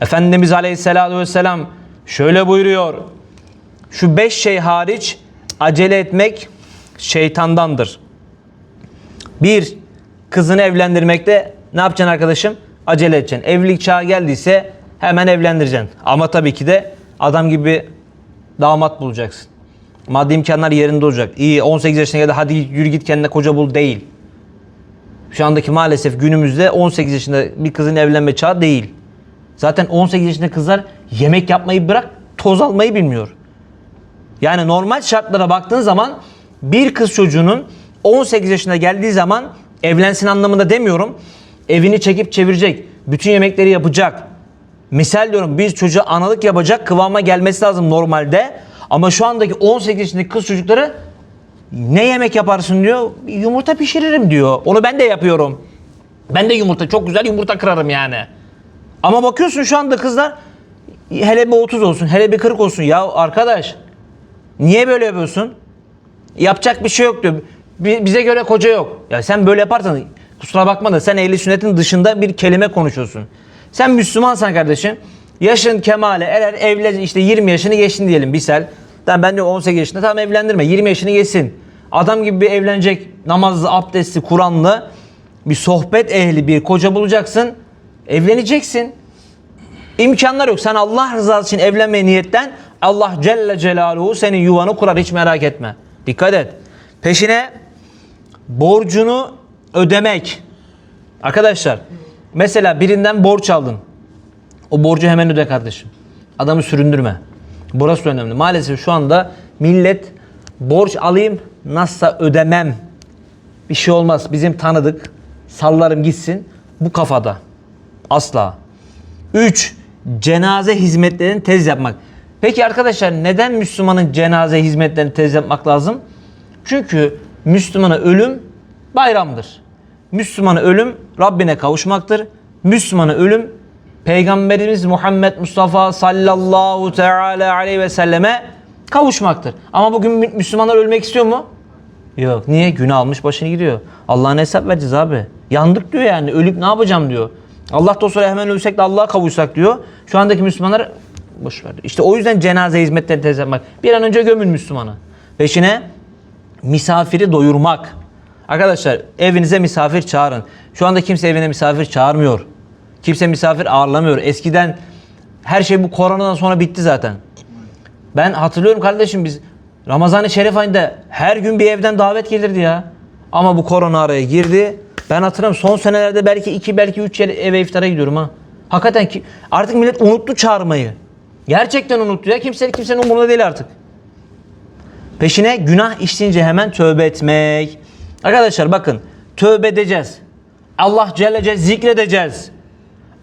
Efendimiz Aleyhisselatü Vesselam şöyle buyuruyor. Şu beş şey hariç acele etmek şeytandandır. Bir, kızını evlendirmekte ne yapacaksın arkadaşım? Acele edeceksin. Evlilik çağı geldiyse hemen evlendireceksin. Ama tabii ki de adam gibi damat bulacaksın. Maddi imkanlar yerinde olacak. İyi 18 yaşına geldi hadi yürü git kendine koca bul değil. Şu andaki maalesef günümüzde 18 yaşında bir kızın evlenme çağı değil. Zaten 18 yaşında kızlar yemek yapmayı bırak toz almayı bilmiyor. Yani normal şartlara baktığın zaman bir kız çocuğunun 18 yaşına geldiği zaman evlensin anlamında demiyorum. Evini çekip çevirecek. Bütün yemekleri yapacak. Misal diyorum bir çocuğa analık yapacak kıvama gelmesi lazım normalde. Ama şu andaki 18 yaşındaki kız çocukları ne yemek yaparsın diyor. Yumurta pişiririm diyor. Onu ben de yapıyorum. Ben de yumurta çok güzel yumurta kırarım yani. Ama bakıyorsun şu anda kızlar hele bir 30 olsun, hele bir 40 olsun. Ya arkadaş niye böyle yapıyorsun? Yapacak bir şey yok diyor. Bi- Bize göre koca yok. Ya sen böyle yaparsan kusura bakma da sen ehli sünnetin dışında bir kelime konuşuyorsun. Sen Müslümansan kardeşim. Yaşın kemale erer evlen işte 20 yaşını geçtin diyelim misal. Tamam ben de 18 yaşında tamam evlendirme 20 yaşını geçsin. Adam gibi bir evlenecek namazlı, abdestli, Kur'anlı bir sohbet ehli bir koca bulacaksın. Evleneceksin. İmkanlar yok. Sen Allah rızası için evlenmeye niyetten Allah Celle Celaluhu senin yuvanı kurar hiç merak etme. Dikkat et. Peşine borcunu ödemek. Arkadaşlar mesela birinden borç aldın. O borcu hemen öde kardeşim. Adamı süründürme. Burası önemli. Maalesef şu anda millet borç alayım nasılsa ödemem. Bir şey olmaz. Bizim tanıdık. Sallarım gitsin. Bu kafada. Asla. 3. Cenaze hizmetlerini tez yapmak. Peki arkadaşlar neden Müslümanın cenaze hizmetlerini tez yapmak lazım? Çünkü Müslümana ölüm bayramdır. Müslümana ölüm Rabbine kavuşmaktır. Müslümana ölüm Peygamberimiz Muhammed Mustafa sallallahu teala aleyhi ve selleme kavuşmaktır. Ama bugün Mü- Müslümanlar ölmek istiyor mu? Yok. Niye? Günah almış başını gidiyor. Allah'ın hesap vereceğiz abi. Yandık diyor yani. Ölüp ne yapacağım diyor. Allah dostları hemen ölsek de Allah'a kavuşsak diyor. Şu andaki Müslümanlar boş ver. İşte o yüzden cenaze hizmetlerini tez yapmak. Bir an önce gömün Müslümanı. Peşine misafiri doyurmak. Arkadaşlar evinize misafir çağırın. Şu anda kimse evine misafir çağırmıyor. Kimse misafir ağırlamıyor. Eskiden her şey bu koronadan sonra bitti zaten. Ben hatırlıyorum kardeşim biz Ramazan-ı Şerif ayında her gün bir evden davet gelirdi ya. Ama bu korona araya girdi. Ben hatırlıyorum son senelerde belki iki belki üç eve iftara gidiyorum ha. Hakikaten ki artık millet unuttu çağırmayı. Gerçekten unuttu ya. Kimse kimsenin umurunda değil artık. Peşine günah işleyince hemen tövbe etmek. Arkadaşlar bakın tövbe edeceğiz. Allah Celle Celle zikredeceğiz.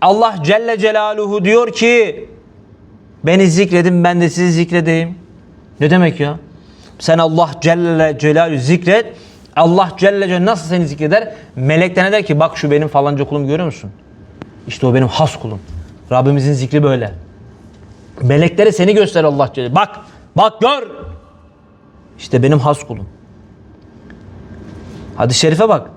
Allah Celle Celaluhu diyor ki beni zikredin ben de sizi zikredeyim. Ne demek ya? Sen Allah Celle Celaluhu zikret. Allah Celle Celaluhu nasıl seni zikreder? Melek de ne der ki bak şu benim falanca kulum görüyor musun? İşte o benim has kulum. Rabbimizin zikri böyle. Meleklere seni göster Allah Celle. Bak, bak gör. İşte benim has kulum. Hadis-i şerife bak.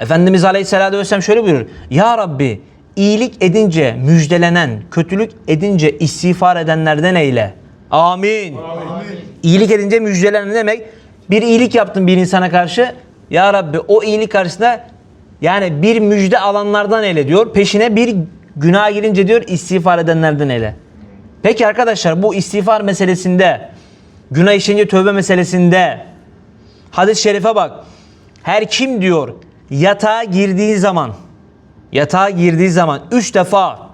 Efendimiz Aleyhisselatü Vesselam şöyle buyurur. Ya Rabbi iyilik edince müjdelenen, kötülük edince istiğfar edenlerden eyle. Amin. İyilik edince müjdelenen ne demek? Bir iyilik yaptın bir insana karşı. Ya Rabbi o iyilik karşısında yani bir müjde alanlardan eyle diyor. Peşine bir günah girince diyor istiğfar edenlerden eyle. Peki arkadaşlar bu istiğfar meselesinde, günah işleyince tövbe meselesinde hadis-i şerife bak. Her kim diyor yatağa girdiği zaman yatağa girdiği zaman üç defa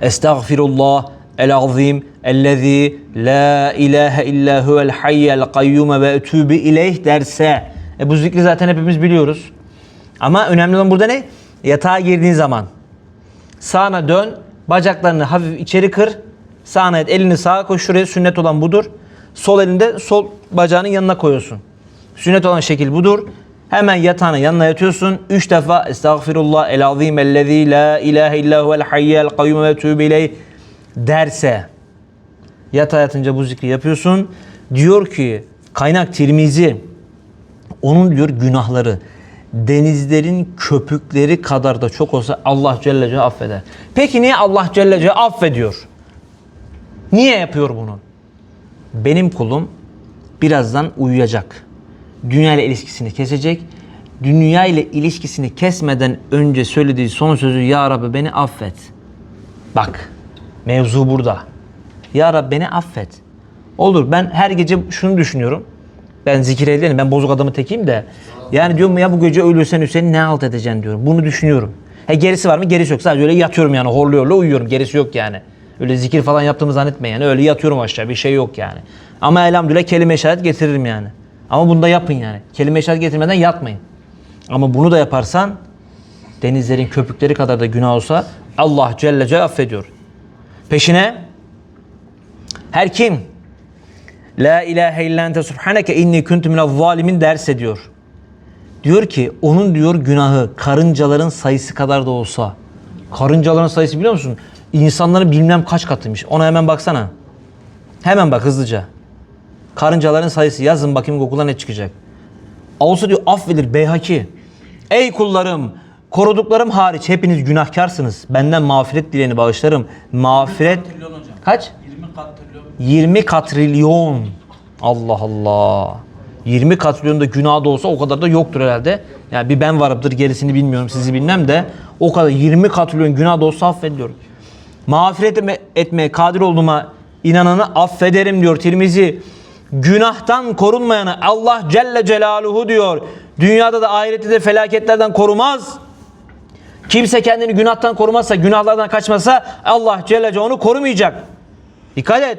Estağfirullah el azim ellezî la ilahe illa huvel hayyel kayyum ve etûbü ileyh derse e bu zikri zaten hepimiz biliyoruz. Ama önemli olan burada ne? Yatağa girdiğin zaman sağına dön, bacaklarını hafif içeri kır, sağına et, elini sağa koy, şuraya sünnet olan budur. Sol elinde sol bacağının yanına koyuyorsun. Sünnet olan şekil budur. Hemen yatağına yanına yatıyorsun. Üç defa Estağfirullah el azim ellezî la ilahe illa huvel hayyel kayyum ve etûbü ileyh derse yatağa yatınca bu zikri yapıyorsun. Diyor ki kaynak Tirmizi onun diyor günahları denizlerin köpükleri kadar da çok olsa Allah Celle Celaluhu affeder. Peki niye Allah Celle Celaluhu affediyor? Niye yapıyor bunu? Benim kulum birazdan uyuyacak. Dünya ile ilişkisini kesecek. Dünya ile ilişkisini kesmeden önce söylediği son sözü Ya Rabbi beni affet. Bak mevzu burada. Ya Rabbi beni affet. Olur ben her gece şunu düşünüyorum. Ben zikir ederim. Ben bozuk adamı tekiyim de. Yani diyorum ya bu gece ölürsen Hüseyin ne halt edeceksin diyorum. Bunu düşünüyorum. He gerisi var mı? Gerisi yok. Sadece öyle yatıyorum yani. Horluyorla uyuyorum. Gerisi yok yani. Öyle zikir falan yaptığımı zannetme yani. Öyle yatıyorum aşağı. Bir şey yok yani. Ama elhamdülillah kelime-i şehadet getiririm yani. Ama bunu da yapın yani. Kelime-i şehadet getirmeden yatmayın. Ama bunu da yaparsan denizlerin köpükleri kadar da günah olsa Allah Celle Celle affediyor. Peşine her kim La ilahe illa ente subhaneke inni kuntu minez zalimin derse diyor. Diyor ki onun diyor günahı karıncaların sayısı kadar da olsa. Karıncaların sayısı biliyor musun? İnsanların bilmem kaç katıymış. Ona hemen baksana. Hemen bak hızlıca. Karıncaların sayısı yazın bakayım Google'a ne çıkacak. Olsa diyor affedilir Beyhaki. Ey kullarım koruduklarım hariç hepiniz günahkarsınız. Benden mağfiret dileyeni bağışlarım. Mağfiret kaç? 20 katrilyon. 20 katrilyon. Allah Allah. 20 katrilyon da günah da olsa o kadar da yoktur herhalde. Yani bir ben varımdır gerisini bilmiyorum sizi bilmem de o kadar 20 katrilyon günah da olsa affediliyor. Mağfiret etme, etmeye kadir olduğuma inananı affederim diyor Tirmizi. Günahtan korunmayanı Allah Celle Celaluhu diyor. Dünyada da ahirette de felaketlerden korumaz. Kimse kendini günahtan korumazsa, günahlardan kaçmasa Allah Celle onu korumayacak. Dikkat et.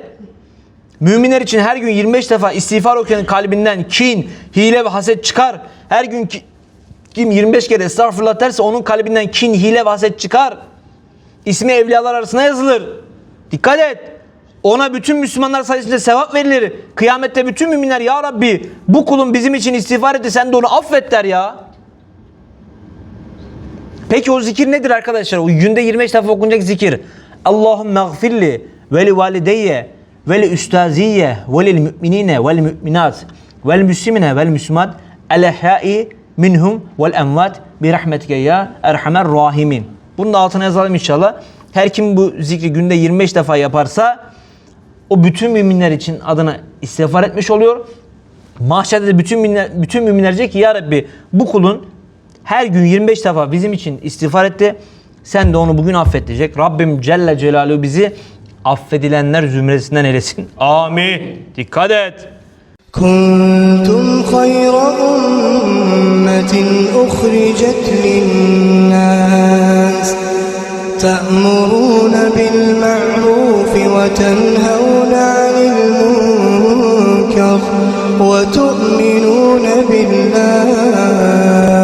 Müminler için her gün 25 defa istiğfar okuyanın kalbinden kin, hile ve haset çıkar. Her gün ki- kim 25 kere estağfurullah derse onun kalbinden kin, hile ve haset çıkar. İsmi evliyalar arasına yazılır. Dikkat et. Ona bütün Müslümanlar sayesinde sevap verilir. Kıyamette bütün müminler ya Rabbi bu kulun bizim için istiğfar etti sen de onu affet der ya. Peki o zikir nedir arkadaşlar? O günde 25 defa okunacak zikir. Allahümme gfirli ve li valideyye ve li üstaziye ve lil müminine vel müminat vel müslimine vel müslimat el minhum vel envat bi rahmetike ya erhamer rahimin. Bunun da altına yazalım inşallah. Her kim bu zikri günde 25 defa yaparsa o bütün müminler için adına istiğfar etmiş oluyor. Mahşerde de bütün müminler, bütün müminler diyecek ki ya Rabbi bu kulun her gün 25 defa bizim için istiğfar etti. Sen de onu bugün affet diyecek. Rabbim Celle Celaluhu bizi affedilenler zümresinden eylesin. Amin. Dikkat et. كنتم خير أمة أخرجت للناس تأمرون بالمعروف وتنهون عن المنكر وتؤمنون بالله